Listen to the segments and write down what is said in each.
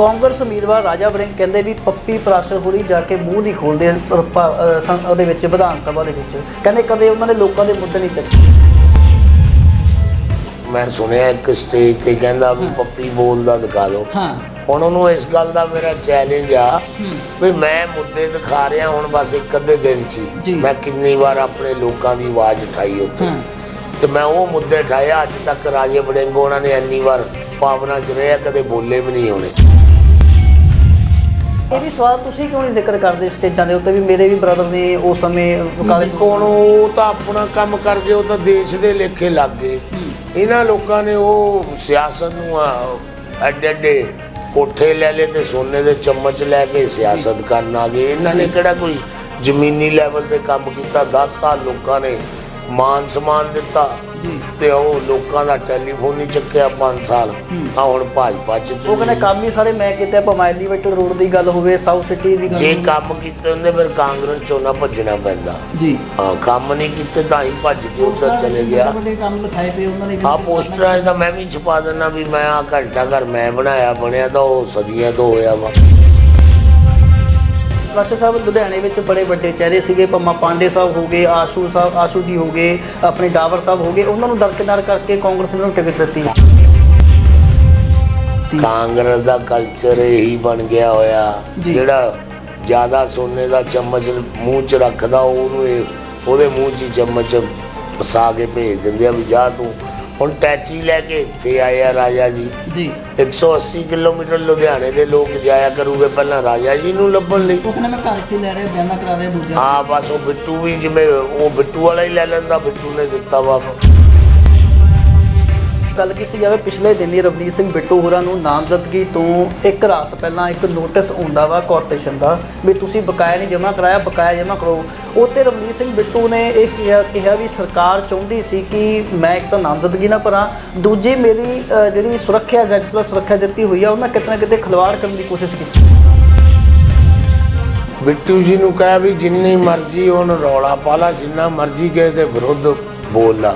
ਕਾਂਗਰਸ ਉਮੀਦਵਾਰ ਰਾਜਾ ਵੜਿੰਗ ਕਹਿੰਦੇ ਵੀ ਪੱਪੀ ਪ੍ਰਾਸ਼ਰ ਹੋਰੀ ਜਾ ਕੇ ਮੂੰਹ ਨਹੀਂ ਖੋਲਦੇ ਉਹਦੇ ਵਿੱਚ ਵਿਧਾਨ ਸਭਾ ਦੇ ਵਿੱਚ। ਕਹਿੰਦੇ ਕਦੇ ਉਹਨਾਂ ਨੇ ਲੋਕਾਂ ਦੇ ਮੁੱਦੇ ਨਹੀਂ ਚੱਕੇ। ਮੈਂ ਸੁਣਿਆ ਇੱਕ ਸਟੇਜ ਤੇ ਕਹਿੰਦਾ ਵੀ ਪੱਪੀ ਬੋਲਦਾ ਦਿਖਾ ਦਿਓ। ਹਾਂ। ਹੁਣ ਉਹਨੂੰ ਇਸ ਗੱਲ ਦਾ ਮੇਰਾ ਚੈਲੰਜ ਆ ਵੀ ਮੈਂ ਮੁੱਦੇ ਦਿਖਾ ਰਿਹਾ ਹੁਣ ਬਸ ਇੱਕ ਅੱਧੇ ਦਿਨ 'ਚ ਮੈਂ ਕਿੰਨੀ ਵਾਰ ਆਪਣੇ ਲੋਕਾਂ ਦੀ ਆਵਾਜ਼ ਉਠਾਈ ਉੱਥੇ। ਤੇ ਮੈਂ ਉਹ ਮੁੱਦੇ ਉਠਾਇਆ ਅੱਜ ਤੱਕ ਰਾਜੇ ਬੜਿੰਗ ਉਹਨਾਂ ਨੇ ਇੰਨੀ ਵਾਰ ਭਾਵਨਾ 'ਚ ਰਿਹਾ ਕਦੇ ਬੋਲੇ ਵੀ ਨਹੀਂ ਹੋਣੇ। ਇਹ ਵੀ ਸਵਾਲ ਤੁਸੀਂ ਕਿਉਂ ਨਹੀਂ ਜ਼ਿਕਰ ਕਰਦੇ ਸਟੇਜਾਂ ਦੇ ਉੱਤੇ ਵੀ ਮੇਰੇ ਵੀ ਬ੍ਰਦਰ ਨੇ ਉਸ ਸਮੇਂ ਕਾਲੇ ਕੋਣ ਉਹ ਤਾਂ ਆਪਣਾ ਕੰਮ ਕਰ ਗਏ ਉਹ ਤਾਂ ਦੇਸ਼ ਦੇ ਲੇਖੇ ਲੱਗ ਗਏ। ਇਹਨਾਂ ਲੋਕਾਂ ਨੇ ਉਹ ਸਿਆਸਤ ਨੂੰ ਆ, ਐਡੇ ਐਡੇ ਕੋਠੇ ਲੈ ਲਏ ਤੇ ਸੋਨੇ ਦੇ ਚਮਚ ਲੈ ਕੇ ਸਿਆਸਤ ਕਰਨ ਆ ਗਏ। ਇਹਨਾਂ ਨੇ ਕਿਹੜਾ ਕੋਈ ਜ਼ਮੀਨੀ ਲੈਵਲ ਤੇ ਕੰਮ ਕੀਤਾ? 10 ਸਾਲ ਲੋਕਾਂ ਨੇ ਮਾਨ ਸਨਮਾਨ ਦਿੱਤਾ ਜੀ। ਤੇ ਉਹ ਲੋਕਾਂ ਦਾ ਟੈਲੀਫੋਨ ਨਹੀਂ ਚੱਕਿਆ 5 ਸਾਲ। ਆ ਹੁਣ ਭਾਜਪਾ ਚ ਉਹ ਕਹਿੰਦੇ ਕੰਮ ਹੀ ਸਾਰੇ ਮੈਂ ਕੀਤੇ ਭਾਵੇਂ ਐਲੀਵੇਟਰ ਰੋਡ ਦੀ ਗੱਲ ਹੋਵੇ ਸਾਊਥ ਸਿਟੀ ਦੀ ਗੱਲ ਜੇ। ਕੰਮ ਕੀਤੇ ਹੁੰਦੇ ਫਿਰ ਕਾਂਗਰਸ ਚੋਂ ਨਾ ਭੱਜਣਾ ਪੈਂਦਾ। ਜੀ। ਹਾਂ ਕੰਮ ਨਹੀਂ ਕੀਤੇ ਤਾਂ ਹੀ ਭੱਜ ਕੇ ਉੱਧਰ ਚਲੇ ਗਿਆ। ਵੱਡੇ ਕੰਮ ਲਿਖਾਏ ਪਏ ਉਹਨਾਂ ਨੇ ਆ ਪੋਸਟਰਾਂ ਤਾਂ ਮੈਂ ਵੀ ਛਪਾ ਦਿੰਦਾ ਵੀ ਮੈਂ ਆ ਘੰਟਾ ਘਰ ਮੈਂ ਬਣਾਇਆ ਬਣਿਆ ਤਾਂ ਉਹ ਸਦੀਆਂ ਤੋਂ ਹੋਇਆ ਵਾ। ਰਾਸ਼ਟਰ ਸਾਹਿਬ ਲੁਧਿਆਣੇ ਵਿੱਚ ਬੜੇ ਵੱਡੇ ਚਿਹਰੇ ਸੀਗੇ ਪੰਮਾ ਪਾਂਡੇ ਸਾਹਿਬ ਹੋ ਗਏ ਆਸ਼ੂ ਸਾਹਿਬ ਆਸ਼ੂ ਜੀ ਹੋ ਗਏ ਆਪਣੇ ਡਾਵਰ ਸਾਹਿਬ ਹੋ ਗਏ ਉਹਨਾਂ ਨੂੰ ਦਰਕਿਨਾਰ ਕਰਕੇ ਕਾਂਗਰਸ ਨੇ ਉਹਨਾਂ ਟਿਕਟ ਦਿੱਤੀ ਕਾਂਗਰਸ ਦਾ ਕਲਚਰ ਇਹੀ ਬਣ ਗਿਆ ਹੋਇਆ। ਜਿਹੜਾ ਜ਼ਿਆਦਾ ਸੋਨੇ ਦਾ ਚਮਚ ਮੂੰਹ 'ਚ ਰੱਖਦਾ ਉਹਨੂੰ ਉਹਦੇ ਮੂੰਹ 'ਚ ਚਮਚ ਫਸਾ ਕੇ ਭੇਜ ਦਿੰਦੇ ਆ ਵੀ ਜਾ ਤੂੰ ਹੁਣ ਟੈਚੀ ਲੈ ਕੇ ਇੱਥੇ ਆਏ ਆ ਰਾਜਾ ਜੀ। ਜੀ। 180 ਕਿਲੋਮੀਟਰ ਲੁਧਿਆਣੇ ਦੇ ਲੋਕ ਜਾਇਆ ਕਰੂਗੇ ਪਹਿਲਾਂ ਰਾਜਾ ਜੀ ਨੂੰ ਲੱਭਣ ਲਈ। ਉਹ ਕਹਿੰਦਾ ਮੈਂ ਘਰ ਇੱਥੇ ਲੈ ਰਿਹਾ ਬਿਆਨਾ ਕਰਾ ਰਿਹਾ ਦੂਜਾ। ਹਾਂ ਬਸ ਉਹ ਬਿੱਟੂ ਵੀ ਜਿਵੇਂ ਉਹ ਬਿੱਟੂ ਵਾਲਾ ਹੀ ਲੈ ਲੈਂਦਾ ਬਿੱਟੂ ਨੇ ਦਿੱਤਾ ਵਾ ਗੱਲ ਕੀਤੀ ਜਾਵੇ, ਪਿਛਲੇ ਦਿਨ ਹੀ ਰਵਨੀਤ ਸਿੰਘ ਬਿੱਟੂ ਹੋਰਾਂ ਨੂੰ ਨਾਮਜ਼ਦਗੀ ਤੋਂ ਇੱਕ ਰਾਤ ਪਹਿਲਾਂ ਇੱਕ ਨੋਟਿਸ ਆਉਂਦਾ ਵਾ ਕਾਰਪੋਰੇਸ਼ਨ ਦਾ ਵੀ ਤੁਸੀਂ ਬਕਾਇਆ ਨਹੀਂ ਜਮ੍ਹਾਂ ਕਰਾਇਆ, ਬਕਾਇਆ ਜਮ੍ਹਾਂ ਕਰੋ। ਉਹ ਰਵਨੀਤ ਸਿੰਘ ਬਿੱਟੂ ਨੇ ਇਹ ਕਿਹਾ ਕਿਹਾ ਵੀ ਸਰਕਾਰ ਚਾਹੁੰਦੀ ਸੀ ਕਿ ਮੈਂ ਇੱਕ ਤਾਂ ਨਾਮਜ਼ਦਗੀ ਨਾ ਭਰਾਂ, ਦੂਜੀ ਮੇਰੀ ਜਿਹੜੀ ਸੁਰੱਖਿਆ ਜ਼ੈਡ ਪਲੱਸ ਸੁਰੱਖਿਆ ਦਿੱਤੀ ਹੋਈ ਆ ਉਹਨਾਂ ਕਿਤੇ ਨਾ ਕਿਤੇ ਖਿਲਵਾੜ ਕਰਨ ਦੀ ਕੋਸ਼ਿਸ਼ ਕੀਤੀ। ਬਿੱਟੂ ਜੀ ਨੂੰ ਕਹਿਆ ਵੀ ਜਿੰਨੀ ਮਰਜ਼ੀ ਉਹਨੂੰ ਰੌਲਾ ਪਾਲਾ ਜਿੰਨਾ ਮਰਜ਼ੀ ਕਿਸੇ ਦੇ ਵਿਰੁੱਧ ਬੋਲਦਾ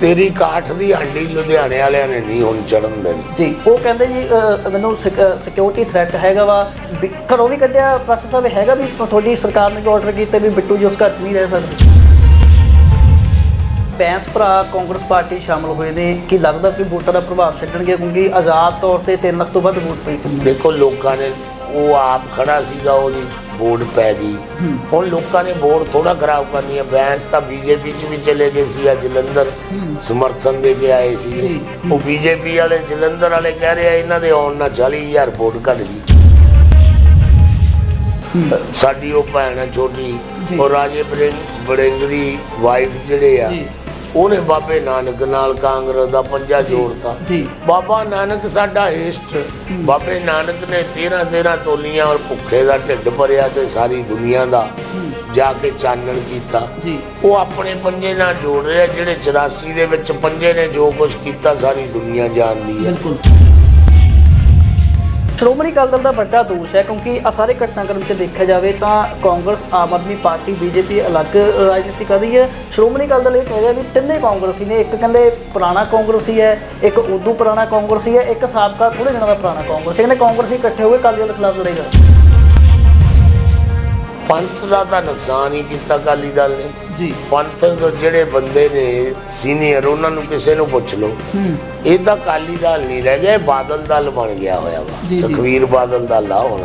ਤੇਰੀ ਕਾਠ ਦੀ ਹੰਡੀ ਲੁਧਿਆਣੇ ਵਾਲਿਆਂ ਨੇ ਨਹੀਂ ਹੁਣ ਚੜਨ ਦੇਣੀ। ਜੀ ਉਹ ਕਹਿੰਦੇ ਜੀ ਮੈਨੂੰ ਸਿਕਿਉਰਿਟੀ ਥ੍ਰੈਟ ਹੈਗਾ ਵਾ। ਵੀ ਘਰੋਂ ਵੀ ਕੱਢਿਆ ਪ੍ਰੋਸੈਸ ਸਾਹਿਬ ਹੈਗਾ ਵੀ ਤੁਹਾਡੀ ਸਰਕਾਰ ਨੇ ਜੋ ਆਰਡਰ ਕੀਤੇ ਵੀ ਬਿੱਟੂ ਜੀ ਉਸ ਘਰ 'ਚ ਨਹੀਂ ਰਹਿ ਸਕਦੇ? ਬੈਂਸ ਭਰਾ ਕਾਂਗਰਸ ਪਾਰਟੀ ਸ਼ਾਮਲ ਹੋਏ ਨੇ। ਕੀ ਲੱਗਦਾ ਕਿ ਵੋਟਾਂ ਦਾ ਪ੍ਰਭਾਵ ਛੱਡਣਗੇ? ਕਿਉਂਕਿ ਆਜ਼ਾਦ ਤੌਰ ਤੇ 3 ਲੱਖ ਤੋਂ ਵੱਧ ਵੋਟ ਪਈ ਸੀ। ਦੇਖੋ ਲੋਕਾਂ ਨੇ ਉਹ ਆਪ ਖੜਾ ਸੀਗਾ ਉਹਦੀ। ਵੋਟ ਪੈ ਗਈ। ਹੁਣ ਲੋਕਾਂ ਨੇ ਵੋਟ ਥੋੜਾ ਖਰਾਬ ਕਰਨੀ ਹੈ ਬੈਂਸ ਤਾਂ ਬੀਜੇਪੀ ਚ ਵੀ ਚਲੇ ਗਏ ਸੀ ਅੱਜ ਜਲੰਧਰ। ਸਮਰਥਨ ਦੇ ਕੇ ਆਏ ਸੀ। ਉਹ ਬੀਜੇਪੀ ਵਾਲੇ ਜਲੰਧਰ ਵਾਲੇ ਕਹਿ ਰਹੇ ਆ ਇਹਨਾਂ ਦੇ ਆਉਣ ਨਾਲ 40000 ਵੋਟ ਘਟ ਗਈ। ਸਾਡੀ ਉਹ ਭੈਣ ਛੋਟੀ। ਉਹ ਰਾਜੇ ਬੜਿੰਗ ਦੀ ਵਾਈਫ ਜਿਹੜੇ ਆ। ਉਹਨੇ ਬਾਬੇ ਨਾਨਕ ਨਾਲ ਕਾਂਗਰਸ ਦਾ ਪੰਜਾ ਜੋੜਤਾ। ਜੀ। ਬਾਬਾ ਨਾਨਕ ਸਾਡਾ ਏਸਟ ਬਾਬੇ ਨਾਨਕ ਨੇ 13 13 ਤੋਲੀਆਂ ਔਰ ਭੁੱਖੇ ਦਾ ਢਿੱਡ ਭਰਿਆ ਤੇ ਸਾਰੀ ਦੁਨੀਆ ਦਾ ਜਾ ਕੇ ਚਾਨਣ ਕੀਤਾ। ਜੀ। ਉਹ ਆਪਣੇ ਪੰਜੇ ਨਾਲ ਜੋੜ ਰਿਹਾ ਜਿਹੜੇ 84 ਦੇ ਵਿੱਚ ਪੰਜੇ ਨੇ ਜੋ ਕੁਝ ਕੀਤਾ ਸਾਰੀ ਦੁਨੀਆ ਜਾਣਦੀ ਹੈ। ਬਿਲਕੁਲ। ਸ਼੍ਰੋਮਣੀ ਅਕਾਲੀ ਦਲ ਦਾ ਵੱਡਾ ਦੋਸ਼ ਹੈ ਕਿਉਂਕਿ ਆ ਸਾਰੇ ਘਟਨਾਕ੍ਰਮ 'ਚ ਦੇਖਿਆ ਜਾਵੇ ਤਾਂ Congress, Aam Aadmi party, BJP ਅਲੱਗ ਰਾਜਨੀਤੀ ਕਰ ਰਹੀ ਹੈ। ਸ਼੍ਰੋਮਣੀ ਅਕਾਲੀ ਦਲ ਇਹ ਕਹਿ ਰਿਹਾ ਵੀ ਤਿੰਨੇ ਕਾਂਗਰਸੀ ਨੇ, ਇੱਕ ਕਹਿੰਦੇ ਪੁਰਾਣਾ ਕਾਂਗਰਸੀ ਹੈ, ਇੱਕ ਉਦੋਂ ਪੁਰਾਣਾ ਕਾਂਗਰਸੀ ਹੈ, ਇੱਕ ਸਾਬਕਾ ਥੋੜੇ ਦਿਨਾਂ ਦਾ ਪੁਰਾਣਾ ਕਾਂਗਰਸੀ ਕਹਿੰਦੇ ਕਾਂਗਰਸੀ ਇਕੱਠੇ ਹੋ ਕੇ ਅਕਾਲੀ ਦਲ ਖਿਲਾਫ ਲੜੇਗਾ। ਪੰਥ ਦਾ ਤਾਂ ਨੁਕਸਾਨ ਹੀ ਕੀਤਾ ਅਕਾਲੀ ਦਲ ਨੇ। ਜੀ। ਪੰਥ ਦੇ ਜਿਹੜੇ ਬੰਦੇ ਨੇ ਸੀਨੀਅਰ ਉਹਨਾਂ ਨੂੰ ਕਿਸੇ ਨੂੰ ਪੁੱਛ ਲਓ। ਇਹ ਤਾਂ ਅਕਾਲੀ ਦਲ ਨਹੀਂ ਰਹਿ ਗਿਆ ਬਾਦਲ ਦਲ ਬਣ ਗਿਆ ਹੋਇਆ ਵਾ। ਸੁਖਵੀਰ ਬਾਦਲ ਦਲ ਆ ਹੁਣ।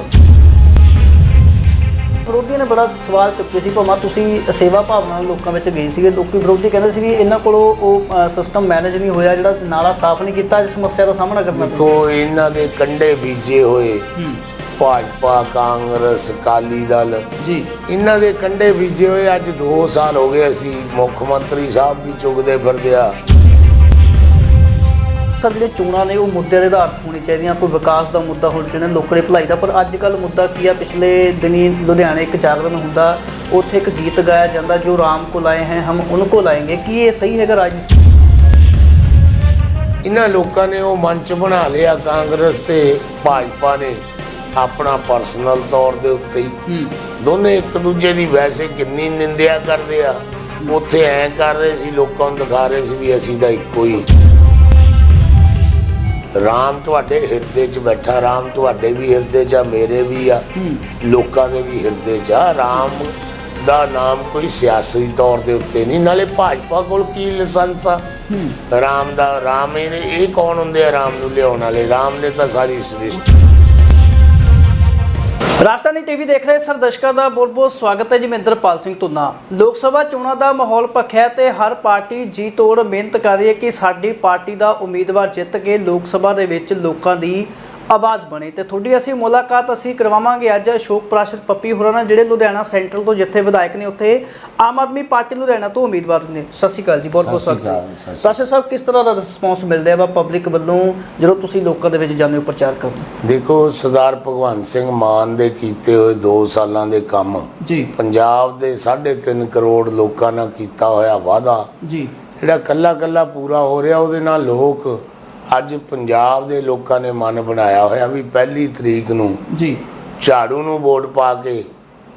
ਵਿਰੋਧੀਆਂ ਨੇ ਬੜਾ ਸਵਾਲ ਚੁੱਕੇ ਸੀ ਭਾਵੇਂ ਤੁਸੀਂ ਸੇਵਾ ਭਾਵਨਾ ਨਾਲ ਲੋਕਾਂ ਵਿੱਚ ਗਏ ਸੀਗੇ ਲੋਕੀ ਵਿਰੋਧੀ ਕਹਿੰਦੇ ਸੀ ਵੀ ਇਹਨਾਂ ਕੋਲੋਂ ਉਹ ਸਿਸਟਮ ਮੈਨੇਜ ਨਹੀਂ ਹੋਇਆ ਜਿਹੜਾ ਨਾਲਾ ਸਾਫ਼ ਨਹੀਂ ਕੀਤਾ ਇਸ ਸਮੱਸਿਆ ਦਾ ਸਾਹਮਣਾ ਕਰਨਾ ਪਿਆ ਇਹਨਾਂ ਦੇ ਕੰਡੇ ਬੀਜੇ ਹੋਏ। ਭਾਜਪਾ ਕਾਂਗਰਸ ਅਕਾਲੀ ਦਲ। ਜੀ। ਇਹਨਾਂ ਦੇ ਕੰਡੇ ਬੀਜੇ ਹੋਏ ਅੱਜ 2 ਸਾਲ ਹੋ ਗਏ ਅਸੀਂ ਮੁੱਖ ਮੰਤਰੀ ਸਾਹਿਬ ਵੀ ਚੁਗਦੇ ਫਿਰਦੇ ਆ। ਸਰ ਜਿਹੜੇ ਚੋਣਾਂ ਨੇ ਉਹ ਮੁੱਦੇ ਦੇ ਆਧਾਰ ਹੋਣੀ ਚਾਹੀਦੀਆਂ ਕੋਈ ਵਿਕਾਸ ਦਾ ਮੁੱਦਾ ਹੋਣਾ ਚਾਹੀਦਾ ਲੋਕਾਂ ਦੀ ਭਲਾਈ ਦਾ। ਪਰ ਅੱਜ ਕੱਲ ਮੁੱਦਾ ਕੀ ਆ? ਪਿਛਲੇ ਦਿਨੀ ਲੁਧਿਆਣੇ ਇੱਕ ਜਾਗਰਣ ਹੁੰਦਾ ਉੱਥੇ ਇੱਕ ਗੀਤ ਗਾਇਆ ਜਾਂਦਾ ਜੋ ਰਾਮ ਕੋ ਲਾਏ ਹੈ ਹਮ ਉਨ ਕੋ ਲਾਏਂਗੇ ਕੀ ਇਹ ਸਹੀ ਹੈਗਾ ਰਾਜਨੀਤੀ ਇਹਨਾਂ ਲੋਕਾਂ ਨੇ ਉਹ ਮੰਚ ਬਣਾ ਲਿਆ ਕਾਂਗਰਸ ਤੇ ਭਾਜਪਾ ਨੇ। ਆਪਣਾ ਪਰਸਨਲ ਤੌਰ ਦੇ ਉੱਤੇ ਹੀ। ਦੋਨੇ ਇੱਕ ਦੂਜੇ ਦੀ ਵੈਸੇ ਕਿੰਨੀ ਨਿੰਦਿਆ ਕਰਦੇ ਆ। ਉੱਥੇ ਐ ਕਰ ਰਹੇ ਸੀ ਲੋਕਾਂ ਨੂੰ ਦਿਖਾ ਰਹੇ ਸੀ ਵੀ ਅਸੀਂ ਤਾਂ ਇੱਕੋ ਹੀ। ਰਾਮ ਤੁਹਾਡੇ ਹਿਰਦੇ 'ਚ ਬੈਠਾ ਰਾਮ ਤੁਹਾਡੇ ਵੀ ਹਿਰਦੇ 'ਚ ਆ ਮੇਰੇ ਵੀ ਆ ਲੋਕਾਂ ਦੇ ਵੀ ਹਿਰਦੇ 'ਚ ਆ। ਰਾਮ ਦਾ ਨਾਮ ਕੋਈ ਸਿਆਸੀ ਤੌਰ ਦੇ ਉੱਤੇ ਨਹੀਂ ਨਾਲੇ ਭਾਜਪਾ ਕੋਲ ਕੀ ਲਾਇਸੈਂਸ ਆ? ਰਾਮ ਦਾ ਰਾਮ ਇਹ ਇਹ ਕੌਣ ਹੁੰਦੇ ਆ ਰਾਮ ਨੂੰ ਲਿਆਉਣ ਵਾਲੇ? ਰਾਮ ਨੇ ਤਾਂ ਸਾਰੀ ਸ੍ਰਿਸ਼ਟੀ। ਰਾਜਧਾਨੀ ਟੀਵੀ ਦੇਖ ਰਹੇ ਸਰ ਦਰਸ਼ਕਾਂ ਦਾ ਬਹੁਤ ਬਹੁਤ ਸਵਾਗਤ ਹੈ ਜਮਿੰਦਰਪਾਲ ਸਿੰਘ ਧੁੰਨਾ। ਲੋਕ ਸਭਾ ਚੋਣਾਂ ਦਾ ਮਾਹੌਲ ਭਖਿਆ ਤੇ ਹਰ ਪਾਰਟੀ ਜੀ ਤੋੜ ਮਿਹਨਤ ਕਰ ਰਹੀ ਹੈ ਕਿ ਸਾਡੀ ਪਾਰਟੀ ਦਾ ਉਮੀਦਵਾਰ ਜਿੱਤ ਕੇ ਲੋਕ ਸਭਾ ਦੇ ਵਿੱਚ ਲੋਕਾਂ ਦੀ ਆਵਾਜ਼ ਬਣੇ ਤੇ ਤੁਹਾਡੀ ਅਸੀਂ ਮੁਲਾਕਾਤ ਅਸੀਂ ਕਰਵਾਵਾਂਗੇ ਅੱਜ ਅਸ਼ੋਕ ਪ੍ਰਾਸ਼ਰ ਪੱਪੀ ਹੋਰਾਂ ਨਾਲ ਜਿਹੜੇ ਲੁਧਿਆਣਾ ਸੈਂਟਰਲ ਤੋਂ ਜਿੱਥੇ ਵਿਧਾਇਕ ਨੇ ਉੱਥੇ ਆਮ ਆਦਮੀ ਪਾਰਟੀ ਲੁਧਿਆਣਾ ਤੋਂ ਉਮੀਦਵਾਰ ਨੇ। ਸਤਿ ਸ਼੍ਰੀ ਅਕਾਲ ਜੀ ਬਹੁਤ ਬਹੁਤ ਸਵਾਗਤ। ਹੈ ਪ੍ਰਾਸ਼ਰ ਸਾਹਿਬ ਕਿਸ ਤਰ੍ਹਾਂ ਦਾ ਰਿਸਪੌਂਸ ਮਿਲ ਰਿਹਾ ਵਾ ਪਬਲਿਕ ਵੱਲੋਂ ਜਦੋਂ ਤੁਸੀਂ ਲੋਕਾਂ ਦੇ ਵਿੱਚ ਜਾਂਦੇ ਹੋ ਪ੍ਰਚਾਰ ਕਰਨ? ਦੇਖੋ ਸਰਦਾਰ ਭਗਵੰਤ ਸਿੰਘ ਮਾਨ ਦੇ ਕੀਤੇ ਹੋਏ 2 ਸਾਲਾਂ ਦੇ ਕੰਮ ਜੀ। ਪੰਜਾਬ ਦੇ 3.5 ਕਰੋੜ ਲੋਕਾਂ ਨਾਲ ਕੀਤਾ ਹੋਇਆ ਵਾਅਦਾ ਜੀ। ਜਿਹੜਾ ਕੱਲਾ ਕੱਲਾ ਪੂਰਾ ਹੋ ਰਿਹਾ ਉਹਦੇ ਨਾਲ ਲੋਕ ਅੱਜ ਪੰਜਾਬ ਦੇ ਲੋਕਾਂ ਨੇ ਮਨ ਬਣਾਇਆ ਹੋਇਆ ਵੀ ਪਹਿਲੀ ਤਰੀਕ ਨੂੰ ਜੀ। ਝਾੜੂ ਨੂੰ ਵੋਟ ਪਾ ਕੇ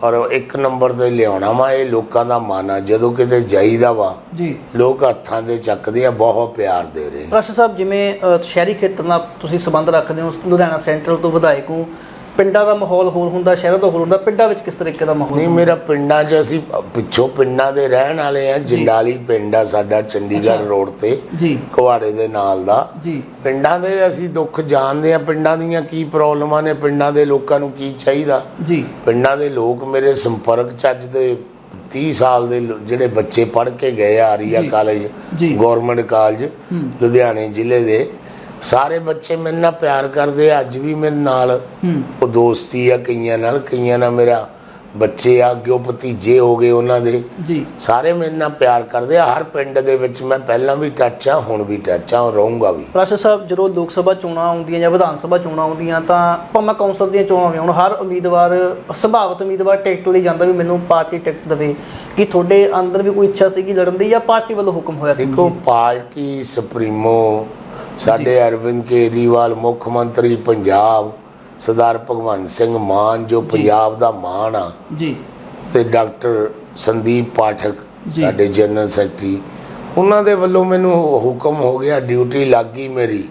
ਔਰ ਇੱਕ ਨੰਬਰ ਤੇ ਲਿਆਉਣਾ ਵਾ ਇਹ ਲੋਕਾਂ ਦਾ ਮਨ ਆ। ਜਦੋਂ ਕਿਤੇ ਜਾਈਦਾ ਵਾ ਜੀ। ਲੋਕ ਹੱਥਾਂ ਤੇ ਚੱਕਦੇ ਆ ਬਹੁਤ ਪਿਆਰ ਦੇ ਰਹੇ ਨੇ। ਪ੍ਰਸ਼ ਸਾਹਿਬ ਜਿਵੇਂ ਅ, ਸ਼ਹਿਰੀ ਖੇਤਰ ਨਾਲ ਤੁਸੀਂ ਸੰਬੰਧ ਰੱਖਦੇ ਹੋ ਲੁਧਿਆਣਾ ਸੈਂਟਰਲ ਤੋਂ ਵਿਧਾਇਕ ਹੋ ਪਿੰਡਾਂ ਦਾ ਮਾਹੌਲ ਹੋਰ ਹੁੰਦਾ ਸ਼ਹਿਰਾਂ ਦਾ ਹੋਰ ਹੁੰਦਾ ਪਿੰਡਾਂ ਵਿੱਚ ਕਿਸ ਤਰੀਕੇ ਦਾ ਮਾਹੌਲ ਨਹੀਂ ਮੇਰਾ ਪਿੰਡਾਂ 'ਚ ਅਸੀਂ ਪਿੱਛੋਂ ਪਿੰਡਾਂ ਦੇ ਰਹਿਣ ਵਾਲੇ ਆ ਜੰਡਾਲੀ ਪਿੰਡ ਆ ਸਾਡਾ ਚੰਡੀਗੜ੍ਹ ਰੋਡ ਤੇ ਜੀ। ਕੁਹਾੜੇ ਦੇ ਨਾਲ ਦਾ। ਜੀ। ਪਿੰਡਾਂ ਦੇ ਅਸੀਂ ਦੁੱਖ ਜਾਣਦੇ ਆ ਪਿੰਡਾਂ ਦੀਆਂ ਕੀ ਪ੍ਰੋਬਲਮਾਂ ਨੇ ਪਿੰਡਾਂ ਦੇ ਲੋਕਾਂ ਨੂੰ ਕੀ ਚਾਹੀਦਾ? ਜੀ। ਪਿੰਡਾਂ ਦੇ ਲੋਕ ਮੇਰੇ ਸੰਪਰਕ ਚ ਅੱਜ ਦੇ 30 ਸਾਲ ਦੇ ਜਿਹੜੇ ਬੱਚੇ ਪੜ੍ਹ ਕੇ ਗਏ ਆ ਆਰੀਆ ਜੀ। ਕਾਲਜ। ਗਵਰਨਮੈਂਟ ਕਾਲਜ ਲੁਧਿਆਣੇ ਜ਼ਿਲ੍ਹੇ ਦੇ ਸਾਰੇ ਬੱਚੇ ਮੇਰੇ ਨਾਲ ਪਿਆਰ ਕਰਦੇ ਆ ਅੱਜ ਵੀ ਮੇਰੇ ਨਾਲ। ਉਹ ਦੋਸਤੀ ਆ ਕਈਆਂ ਨਾਲ ਕਈਆਂ ਨਾਲ ਮੇਰਾ ਬੱਚੇ ਆ ਅੱਗੇ ਭਤੀਜੇ ਹੋ ਗਏ ਉਹਨਾਂ ਦੇ। ਜੀ। ਸਾਰੇ ਮੇਰੇ ਨਾਲ ਪਿਆਰ ਕਰਦੇ ਆ ਹਰ ਪਿੰਡ ਦੇ ਵਿੱਚ ਮੈਂ ਪਹਿਲਾਂ ਵੀ ਟੱਚ ਆ ਹੁਣ ਵੀ ਟੱਚ ਆ ਔਰ ਰਹੂੰਗਾ ਵੀ। ਪ੍ਰਸ਼ ਸਾਹਿਬ ਜਦੋਂ ਲੋਕ ਸਭਾ ਚੋਣਾਂ ਆਉਂਦੀਆਂ ਜਾਂ ਵਿਧਾਨ ਸਭਾ ਚੋਣਾਂ ਆਉਂਦੀਆਂ ਤਾਂ ਭਾਵੇਂ ਕੌਂਸਲ ਦੀਆਂ ਚੋਣਾਂ ਹੋਣ ਹਰ ਉਮੀਦਵਾਰ ਸੰਭਾਵਤ ਉਮੀਦਵਾਰ ਟਿਕਟ ਲਈ ਜਾਂਦਾ ਵੀ ਮੈਨੂੰ ਪਾਰਟੀ ਟਿਕਟ ਦੇਵੇ। ਕੀ ਤੁਹਾਡੇ ਅੰਦਰ ਵੀ ਕੋਈ ਇੱਛਾ ਸੀਗੀ ਲੜਨ ਦੀ ਜਾਂ ਪਾਰਟੀ ਵੱਲੋਂ ਹੁਕਮ ਹੋਇਆ ਤੁਹਾਨੂੰ? ਦੇਖੋ ਪਾਰਟੀ ਸੁਪਰੀਮੋ ਸਾਡੇ ਅਰਵਿੰਦ ਕੇਜਰੀਵਾਲ ਮੁੱਖ ਮੰਤਰੀ ਪੰਜਾਬ ਸਰਦਾਰ ਭਗਵੰਤ ਸਿੰਘ ਮਾਨ ਜੋ ਪੰਜਾਬ ਦਾ ਮਾਣ ਆ ਜੀ ਤੇ ਡਾਕਟਰ ਸੰਦੀਪ ਪਾਠਕ। ਸਾਡੇ ਜਨਰਲ ਸੈਕਟਰੀ ਉਹਨਾਂ ਦੇ ਵੱਲੋਂ ਮੈਨੂੰ ਹੁਕਮ ਹੋ ਗਿਆ ਡਿਊਟੀ ਲੱਗ ਗਈ ਮੇਰੀ।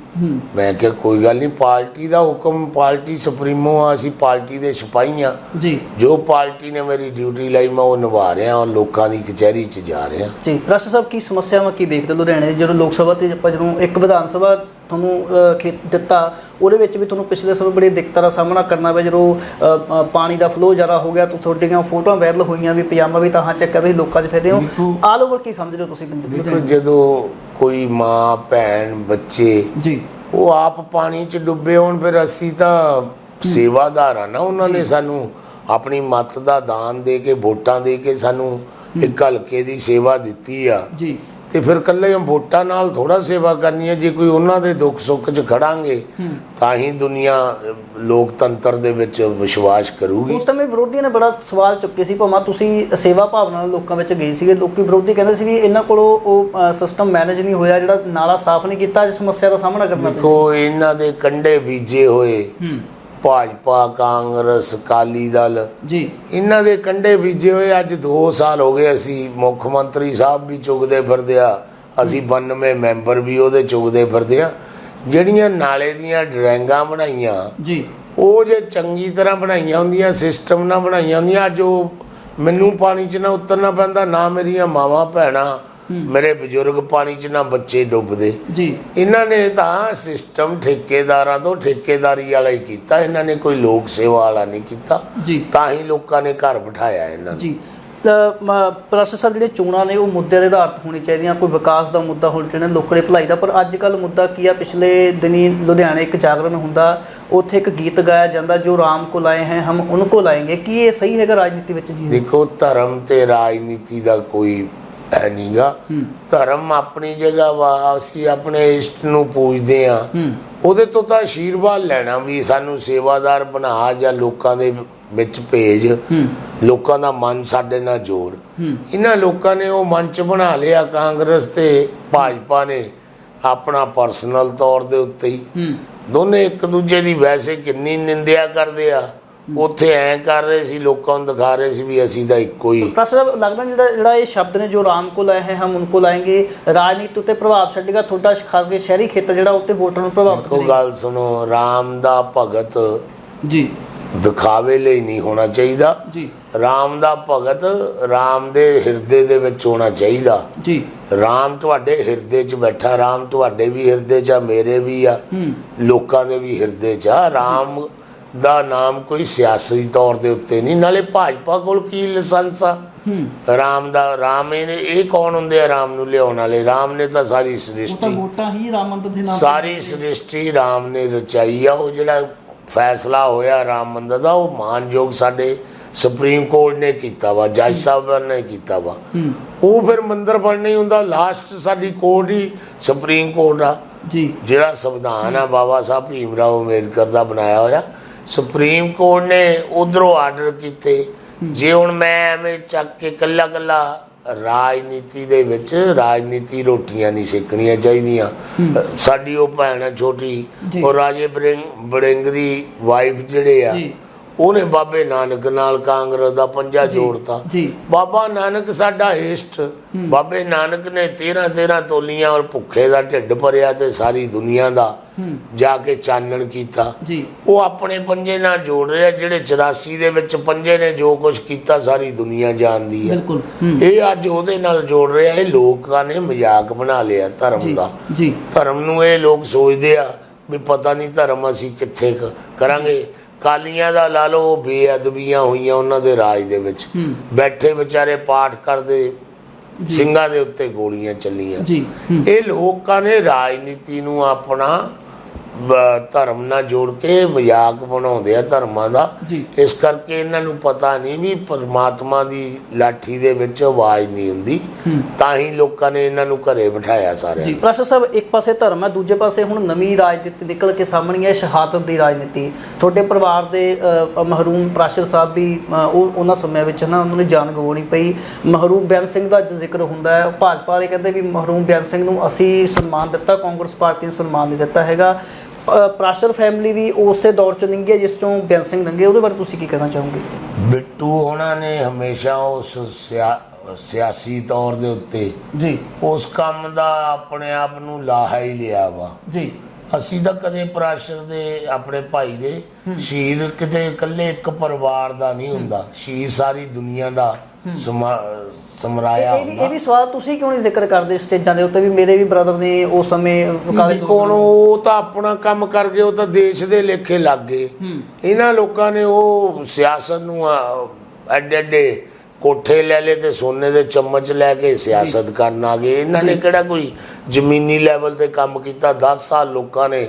ਮੈਂ ਕਿਹਾ ਕੋਈ ਗੱਲ ਨਹੀਂ ਪਾਰਟੀ ਦਾ ਹੁਕਮ ਪਾਰਟੀ ਸੁਪਰੀਮੋ ਆ ਅਸੀਂ ਪਾਰਟੀ ਦੇ ਸਿਪਾਹੀ ਆ। ਜੀ। ਜੋ ਪਾਰਟੀ ਨੇ ਮੇਰੀ ਡਿਊਟੀ ਲਈ ਮੈਂ ਉਹ ਨਿਭਾ ਰਿਹਾ ਔਰ ਲੋਕਾਂ ਦੀ ਕਚਹਿਰੀ 'ਚ ਜਾ ਰਿਹਾ। ਜੀ। ਰਾਸ਼ਟਰ ਸਾਹਿਬ ਕੀ ਸਮੱਸਿਆਵਾਂ ਕੀ ਦੇਖਦੇ ਲੁਧਿਆਣੇ ਦੀ? ਜਦੋਂ ਲੋਕ ਸਭਾ ਤੇ ਆਪਾਂ ਜਦੋਂ ਇੱਕ ਵਿਧਾਨ ਸਭਾ ਤੁਹਾਨੂੰ ਦਿੱਤਾ। ਉਹਦੇ ਵਿੱਚ ਵੀ ਤੁਹਾਨੂੰ ਪਿਛਲੇ ਸਮੇਂ ਬੜੀ ਦਿੱਕਤਾਂ ਦਾ ਸਾਹਮਣਾ ਕਰਨਾ ਪਿਆ। ਜਦੋਂ ਪਾਣੀ ਦਾ ਫਲੋ ਜ਼ਿਆਦਾ ਹੋ ਗਿਆ ਤਾਂ ਤੁਹਾਡੀਆਂ ਫੋਟੋਆਂ ਵਾਇਰਲ ਹੋਈਆਂ ਵੀ ਪਜਾਮਾ ਵੀ ਤਾਂ ਚੱਕਿਆ ਤੁਸੀਂ ਲੋਕਾਂ 'ਚ ਫਿਰਦੇ ਹੋ। ਆਲ ਓਵਰ ਕੀ ਸਮਝਦੇ ਹੋ ਤੁਸੀਂ ਲੁਧਿਆਣੇ? ਜਦੋਂ ਕੋਈ ਮਾਂ ਭੈਣ ਬੱਚੇ ਜੀ। ਉਹ ਆਪ ਪਾਣੀ 'ਚ ਡੁੱਬੇ ਹੋਣ ਫਿਰ ਅਸੀਂ ਤਾਂ ਸੇਵਾਦਾਰ ਆ ਨਾ ਉਹਨਾਂ ਨੇ ਸਾਨੂੰ ਆਪਣੀ ਮੱਤ ਦਾ ਦਾਨ ਦੇ ਕੇ ਵੋਟਾਂ ਦੇ ਕੇ ਸਾਨੂੰ ਇੱਕ ਹਲਕੇ ਦੀ ਸੇਵਾ ਦਿੱਤੀ ਆ। ਜੀ। ਤੇ ਫਿਰ ਕੱਲੇ ਵੋਟਾਂ ਨਾਲ ਥੋੜਾ ਸੇਵਾ ਕਰਨੀ ਹੈ ਜੇ ਕੋਈ ਉਹਨਾਂ ਦੇ ਦੁੱਖ ਸੁੱਖ 'ਚ ਖੜਾਂਗੇ ਤਾਂ ਹੀ ਦੁਨੀਆ ਲੋਕਤੰਤਰ ਦੇ ਵਿੱਚ ਵਿਸ਼ਵਾਸ ਕਰੂਗੀ। ਉਸ ਸਮੇਂ ਵਿਰੋਧੀਆਂ ਨੇ ਬੜਾ ਸਵਾਲ ਚੁੱਕੇ ਸੀ ਭਾਵੇਂ ਤੁਸੀਂ ਸੇਵਾ ਭਾਵਨਾ ਨਾਲ ਲੋਕਾਂ ਵਿੱਚ ਗਏ ਸੀਗੇ ਲੋਕੀ ਵਿਰੋਧੀ ਕਹਿੰਦੇ ਸੀ ਵੀ ਇਹਨਾਂ ਕੋਲੋਂ ਉਹ ਸਿਸਟਮ ਮੈਨੇਜ ਨਹੀਂ ਹੋਇਆ ਜਿਹੜਾ ਨਾਲਾ ਸਾਫ਼ ਨਹੀਂ ਕੀਤਾ ਅੱਜ ਸਮੱਸਿਆ ਦਾ ਸਾਹਮਣਾ ਕਰਨਾ ਪਿਆ। ਦੇਖੋ ਇਹਨਾਂ ਦੇ ਕੰਡੇ ਬੀਜੇ ਹੋਏ। ਭਾਜਪਾ ਕਾਂਗਰਸ ਅਕਾਲੀ ਦਲ। ਜੀ। ਇਹਨਾਂ ਦੇ ਕੰਡੇ ਬੀਜੇ ਹੋਏ ਅੱਜ 2 ਸਾਲ ਹੋ ਗਏ ਅਸੀਂ ਮੁੱਖ ਮੰਤਰੀ ਸਾਹਿਬ ਵੀ ਚੁਗਦੇ ਫਿਰਦੇ ਆ ਅਸੀਂ 92 ਮੈਂਬਰ ਵੀ ਉਹਦੇ ਚੁਗਦੇ ਫਿਰਦੇ ਆ। ਜਿਹੜੀਆਂ ਨਾਲੇ ਦੀਆਂ ਡਰੈਂਗਾਂ ਬਣਾਈਆਂ ਜੀ। ਉਹ ਜੇ ਚੰਗੀ ਤਰ੍ਹਾਂ ਬਣਾਈਆਂ ਹੁੰਦੀਆਂ ਸਿਸਟਮ ਨਾਲ ਬਣਾਈਆਂ ਹੁੰਦੀਆਂ ਅੱਜ ਉਹ ਮੈਨੂੰ ਪਾਣੀ 'ਚ ਨਾ ਉਤਰਨਾ ਪੈਂਦਾ ਨਾ ਮੇਰੀਆਂ ਮਾਵਾਂ ਭੈਣਾਂ ਮੇਰੇ ਬਜ਼ੁਰਗ ਪਾਣੀ 'ਚ ਨਾ ਬੱਚੇ ਡੁੱਬਦੇ। ਜੀ। ਇਹਨਾਂ ਨੇ ਤਾਂ ਸਿਸਟਮ ਠੇਕੇਦਾਰਾਂ ਤੋਂ ਠੇਕੇਦਾਰੀ ਵਾਲਾ ਹੀ ਕੀਤਾ ਇਹਨਾਂ ਨੇ ਕੋਈ ਲੋਕ ਸੇਵਾ ਵਾਲਾ ਨਹੀਂ ਕੀਤਾ। ਜੀ। ਤਾਂ ਹੀ ਲੋਕਾਂ ਨੇ ਘਰ ਬਿਠਾਇਆ ਇਹਨਾਂ ਨੂੰ। ਜੀ। ਪ੍ਰੋਸੈਸਰ ਜਿਹੜੇ ਚੋਣਾਂ ਨੇ ਉਹ ਮੁੱਦੇ ਦੇ ਆਧਾਰਿਤ ਹੋਣੀ ਚਾਹੀਦੀਆਂ ਕੋਈ ਵਿਕਾਸ ਦਾ ਮੁੱਦਾ ਹੋਣਾ ਚਾਹੀਦਾ ਲੋਕਾਂ ਦੀ ਭਲਾਈ ਦਾ। ਪਰ ਅੱਜ ਕੱਲ ਮੁੱਦਾ ਕੀ ਆ? ਪਿਛਲੇ ਦਿਨੀ ਲੁਧਿਆਣੇ ਇੱਕ ਜਾਗਰਣ ਹੁੰਦਾ ਉੱਥੇ ਇੱਕ ਗੀਤ ਗਾਇਆ ਜਾਂਦਾ ਜੋ ਰਾਮ ਕੋ ਲਾਏ ਹੈ ਹਮ ਉਨਕੋ ਲਾਏਂਗੇ ਕੀ ਇਹ ਸਹੀ ਹੈਗਾ ਰਾਜਨੀਤੀ ਵਿੱਚ ਜੀ? ਦੇਖੋ ਧਰਮ ਤੇ ਰਾਜਨੀਤੀ ਦਾ ਕੋਈ ਹੈ ਨਹੀਂਗਾ ਹੂੰ। ਧਰਮ ਆਪਣੀ ਜਗ੍ਹਾ ਵਾ ਅਸੀਂ ਆਪਣੇ ਇਸ਼ਟ ਨੂੰ ਪੂਜਦੇ ਆ ਉਹਦੇ ਤੋਂ ਤਾਂ ਆਸ਼ੀਰਵਾਦ ਲੈਣਾ ਵੀ ਸਾਨੂੰ ਸੇਵਾਦਾਰ ਬਣਾ ਜਾਂ ਲੋਕਾਂ ਦੇ ਵਿੱਚ ਭੇਜ। ਲੋਕਾਂ ਦਾ ਮਨ ਸਾਡੇ ਨਾਲ ਜੋੜ। ਇਹਨਾਂ ਲੋਕਾਂ ਨੇ ਉਹ ਮੰਚ ਬਣਾ ਲਿਆ ਕਾਂਗਰਸ ਤੇ ਭਾਜਪਾ ਨੇ ਆਪਣਾ ਪਰਸਨਲ ਤੌਰ ਦੇ ਉੱਤੇ ਹੂੰ। ਦੋਨੇ ਇੱਕ ਦੂਜੇ ਦੀ ਵੈਸੇ ਕਿੰਨੀ ਨਿੰਦਿਆ ਕਰਦੇ ਆ। ਉੱਥੇ ਐ ਕਰ ਰਹੇ ਸੀ ਲੋਕਾਂ ਨੂੰ ਦਿਖਾ ਰਹੇ ਸੀ ਵੀ ਅਸੀਂ ਤਾਂ ਇੱਕੋ ਹੀ। ਪ੍ਰੋਫੈਸਰ ਲੱਗਦਾ ਜਿਹੜਾ ਜਿਹੜਾ ਇਹ ਸ਼ਬਦ ਨੇ ਜੋ ਰਾਮ ਕੋ ਲਾਏ ਹੈ ਹਮ ਉਨਕੋ ਲਾਏਗੇ ਰਾਜਨੀਤੀ ਉੱਤੇ ਪ੍ਰਭਾਵ ਛੱਡੇਗਾ ਤੁਹਾਡਾ ਖਾਸ ਕਰਕੇ ਸ਼ਹਿਰੀ ਖੇਤਰ ਜਿਹੜਾ ਉੱਤੇ ਵੋਟਰ ਨੂੰ ਪ੍ਰਭਾਵਿਤ ਕਰੇਗਾ। ਗੱਲ ਸੁਣੋ ਰਾਮ ਦਾ ਭਗਤ ਜੀ। ਦਿਖਾਵੇ ਲਈ ਨਹੀਂ ਹੋਣਾ ਚਾਹੀਦਾ। ਜੀ। ਰਾਮ ਦਾ ਭਗਤ ਰਾਮ ਦੇ ਹਿਰਦੇ ਦੇ ਵਿੱਚ ਹੋਣਾ ਚਾਹੀਦਾ। ਜੀ। ਰਾਮ ਤੁਹਾਡੇ ਹਿਰਦੇ 'ਚ ਬੈਠਾ ਰਾਮ ਤੁਹਾਡੇ ਵੀ ਹਿਰਦੇ 'ਚ ਆ ਮੇਰੇ ਵੀ ਆ ਲੋਕਾਂ ਦੇ ਵੀ ਹਿਰਦੇ 'ਚ ਆ। ਰਾਮ ਦਾ ਨਾਮ ਕੋਈ ਸਿਆਸੀ ਤੌਰ ਦੇ ਉੱਤੇ ਨਹੀਂ ਨਾਲੇ ਭਾਜਪਾ ਕੋਲ ਕੀ ਲਾਇਸੈਂਸ ਆ? ਰਾਮ ਦਾ ਰਾਮ ਇਹ ਇਹ ਕੌਣ ਹੁੰਦੇ ਆ ਰਾਮ ਨੂੰ ਲਿਆਉਣ ਵਾਲੇ? ਰਾਮ ਨੇ ਤਾਂ ਸਾਰੀ ਸ੍ਰਿਸ਼ਟੀ ਵੋਟਾਂ ਹੀ ਰਾਮ ਮੰਦਰ ਦੇ ਨਾਮ ਸਾਰੀ ਸ੍ਰਿਸ਼ਟੀ ਰਾਮ ਨੇ ਰਚਾਈ ਆ। ਉਹ ਜਿਹੜਾ ਫੈਸਲਾ ਹੋਇਆ ਰਾਮ ਮੰਦਰ ਦਾ ਉਹ ਮਾਨਯੋਗ ਸਾਡੇ ਸੁਪਰੀਮ ਕੋਰਟ ਨੇ ਕੀਤਾ ਵਾ ਜੱਜ ਸਾਹਿਬ ਨੇ ਕੀਤਾ ਵਾ। ਉਹ ਫਿਰ ਮੰਦਰ ਬਣਨਾ ਹੀ ਹੁੰਦਾ ਲਾਸਟ ਸਾਡੀ ਕੋਰਟ ਹੀ ਸੁਪਰੀਮ ਕੋਰਟ ਆ। ਜੀ। ਜਿਹੜਾ ਸੰਵਿਧਾਨ ਆ ਬਾਬਾ ਸਾਹਿਬ ਭੀਮ ਰਾਓ ਅੰਬੇਦਕਰ ਦਾ ਬਣਾਇਆ ਹੋਇਆ। ਸੁਪਰੀਮ ਕੋਰਟ ਨੇ ਉਧਰੋਂ ਆਰਡਰ ਕੀਤੇ। ਜੇ ਹੁਣ ਮੈਂ ਐਵੇਂ ਚੱਕ ਕੇ ਕੱਲਾ ਕੱਲਾ ਰਾਜਨੀਤੀ ਦੇ ਵਿੱਚ ਰਾਜਨੀਤੀ ਰੋਟੀਆਂ ਨਹੀਂ ਸੇਕਣੀਆਂ ਚਾਹੀਦੀਆਂ। ਸਾਡੀ ਉਹ ਭੈਣ ਆ ਛੋਟੀ। ਉਹ ਰਾਜੇ ਬੜਿੰਗ ਬੜਿੰਗ ਦੀ ਵਾਈਫ ਜਿਹੜੇ ਆ ਜੀ। ਉਹਨੇ ਬਾਬੇ ਨਾਨਕ ਨਾਲ ਕਾਂਗਰਸ ਦਾ ਪੰਜਾ ਜੋੜਤਾ। ਬਾਬਾ ਨਾਨਕ ਸਾਡਾ ਹਿਸਟ। ਬਾਬੇ ਨਾਨਕ ਨੇ 13 13 ਤੋਲੀਆਂ ਔਰ ਭੁੱਖੇ ਦਾ ਢਿੱਡ ਭਰਿਆ ਤੇ ਸਾਰੀ ਦੁਨੀਆ ਦਾ ਜਾ ਕੇ ਚਾਨਣ ਕੀਤਾ। ਉਹ ਆਪਣੇ ਪੰਜੇ ਨਾਲ ਜੋੜ ਰਿਹਾ ਜਿਹੜੇ 84 ਦੇ ਵਿੱਚ ਪੰਜੇ ਨੇ ਜੋ ਕੁਝ ਕੀਤਾ ਸਾਰੀ ਦੁਨੀਆ ਜਾਣਦੀ ਹੈ। ਇਹ ਅੱਜ ਉਹਦੇ ਨਾਲ ਜੋੜ ਰਿਹਾ ਇਹ ਲੋਕਾਂ ਨੇ ਮਜ਼ਾਕ ਬਣਾ ਲਿਆ ਧਰਮ ਦਾ। ਧਰਮ ਨੂੰ ਇਹ ਲੋਕ ਸੋਚਦੇ ਆ ਵੀ ਪਤਾ ਨਹੀਂ ਧਰਮ ਅਸੀਂ ਕਿੱਥੇ ਕਰਾਂਗੇ। ਕਾਲੀਆਂ ਦਾ ਲਾ ਲਓ ਉਹ ਬੇਅਦਬੀਆਂ ਹੋਈਆਂ ਉਹਨਾਂ ਦੇ ਰਾਜ ਦੇ ਵਿੱਚ। ਬੈਠੇ ਵਿਚਾਰੇ ਪਾਠ ਕਰਦੇ ਸਿੰਘਾਂ ਦੇ ਉੱਤੇ ਗੋਲੀਆਂ ਚੱਲੀਆਂ। ਜੀ ਇਹ ਲੋਕਾਂ ਨੇ ਰਾਜਨੀਤੀ ਨੂੰ ਆਪਣਾ ਧਰਮ ਨਾਲ ਜੋੜ ਕੇ ਮਜ਼ਾਕ ਬਣਾਉਂਦੇ ਆ ਧਰਮਾਂ ਦਾ। ਇਸ ਕਰਕੇ ਇਹਨਾਂ ਨੂੰ ਪਤਾ ਨਹੀਂ ਵੀ ਪਰਮਾਤਮਾ ਦੀ ਲਾਠੀ ਦੇ ਵਿੱਚ ਆਵਾਜ਼ ਨਹੀਂ ਹੁੰਦੀ। ਤਾਂ ਹੀ ਲੋਕਾਂ ਨੇ ਇਹਨਾਂ ਨੂੰ ਘਰੇ ਬਿਠਾਇਆ ਸਾਰਿਆਂ ਜੀ ਪ੍ਰੋਫੈਸਰ ਸਾਹਿਬ ਇੱਕ ਪਾਸੇ ਧਰਮ ਹੈ ਦੂਜੇ ਪਾਸੇ ਹੁਣ ਨਵੀਂ ਰਾਜਨੀਤੀ ਨਿਕਲ ਕੇ ਸਾਹਮਣੇ ਹੈ ਸ਼ਹਾਦਤ ਦੀ ਰਾਜਨੀਤੀ। ਤੁਹਾਡੇ ਪਰਿਵਾਰ ਦੇ ਮਹਿਰੂਮ ਪ੍ਰਾਸ਼ਰ ਸਾਹਿਬ ਵੀ ਉਹ ਉਹਨਾਂ ਸਮਿਆਂ ਵਿੱਚ ਨਾ ਉਹਨਾਂ ਨੂੰ ਜਾਨ ਗਵਾਉਣੀ ਪਈ। ਮਹਿਰੂਮ ਬਿਆਨ ਸਿੰਘ ਦਾ ਜ਼ਿਕਰ ਹੁੰਦਾ ਹੈ। ਭਾਜਪਾ ਵਾਲੇ ਕਹਿੰਦੇ ਵੀ ਮਹਿਰੂਮ ਬਿਆਨ ਸਿੰਘ ਨੂੰ ਅਸੀਂ ਸਨਮਾਨ ਦਿੱਤਾ ਕਾਂਗਰਸ ਪਾਰਟੀ ਨੇ ਸਨਮਾਨ ਨਹੀਂ ਦਿੱਤਾ ਹੈਗਾ। ਪ੍ਰਾਸ਼ਰ ਫੈਮਿਲੀ ਵੀ ਉਸੇ ਦੌਰ ਚੋਂ ਲੰਘੀ ਹੈ ਜਿਸ ਚੋਂ ਬਿਆਨ ਸਿੰਘ ਲੰਘੇ ਉਹਦੇ ਬਾਰੇ ਤੁਸੀਂ ਕੀ ਕਹਿਣਾ ਚਾਹੋਗੇ? ਬਿੱਟੂ ਉਹਨਾਂ ਨੇ ਹਮੇਸ਼ਾ ਉਸ ਸਿਆ- ਸਿਆਸੀ ਤੌਰ ਦੇ ਉੱਤੇ ਜੀ। ਉਸ ਕੰਮ ਦਾ ਆਪਣੇ ਆਪ ਨੂੰ ਲਾਹਾ ਹੀ ਲਿਆ ਵਾ। ਜੀ। ਅਸੀਂ ਤਾਂ ਕਦੇ ਪ੍ਰਾਸ਼ਰ ਦੇ ਆਪਣੇ ਭਾਈ ਦੇ ਸ਼ਹੀਦ ਕਿਤੇ ਇਕੱਲੇ ਇੱਕ ਪਰਿਵਾਰ ਦਾ ਨਹੀਂ ਹੁੰਦਾ। ਸ਼ਹੀਦ ਸਾਰੀ ਦੁਨੀਆ ਦਾ ਸਮਰਾਇਆ ਇਹ ਵੀ ਇਹ ਵੀ ਸਵਾਲ ਤੁਸੀਂ ਕਿਉਂ ਨਹੀਂ ਜ਼ਿਕਰ ਕਰਦੇ ਸਟੇਜਾਂ ਦੇ ਉੱਤੇ ਵੀ ਮੇਰੇ ਵੀ ਬ੍ਰਦਰ ਨੇ ਉਸ ਸਮੇਂ ਕਾਲੇ ਕੋਣ ਉਹ ਤਾਂ ਆਪਣਾ ਕੰਮ ਕਰ ਗਏ ਉਹ ਤਾਂ ਦੇਸ਼ ਦੇ ਲੇਖੇ ਲੱਗ ਗਏ। ਇਹਨਾਂ ਲੋਕਾਂ ਨੇ ਉਹ ਸਿਆਸਤ ਨੂੰ ਐਡੇ ਐਡੇ ਕੋਠੇ ਲੈ ਲਏ ਤੇ ਸੋਨੇ ਦੇ ਚਮਚ ਲੈ ਕੇ ਸਿਆਸਤ ਕਰਨ ਆ ਗਏ। ਇਹਨਾਂ ਨੇ ਕਿਹੜਾ ਕੋਈ ਜ਼ਮੀਨੀ ਲੈਵਲ ਤੇ ਕੰਮ ਕੀਤਾ? 10 ਸਾਲ ਲੋਕਾਂ ਨੇ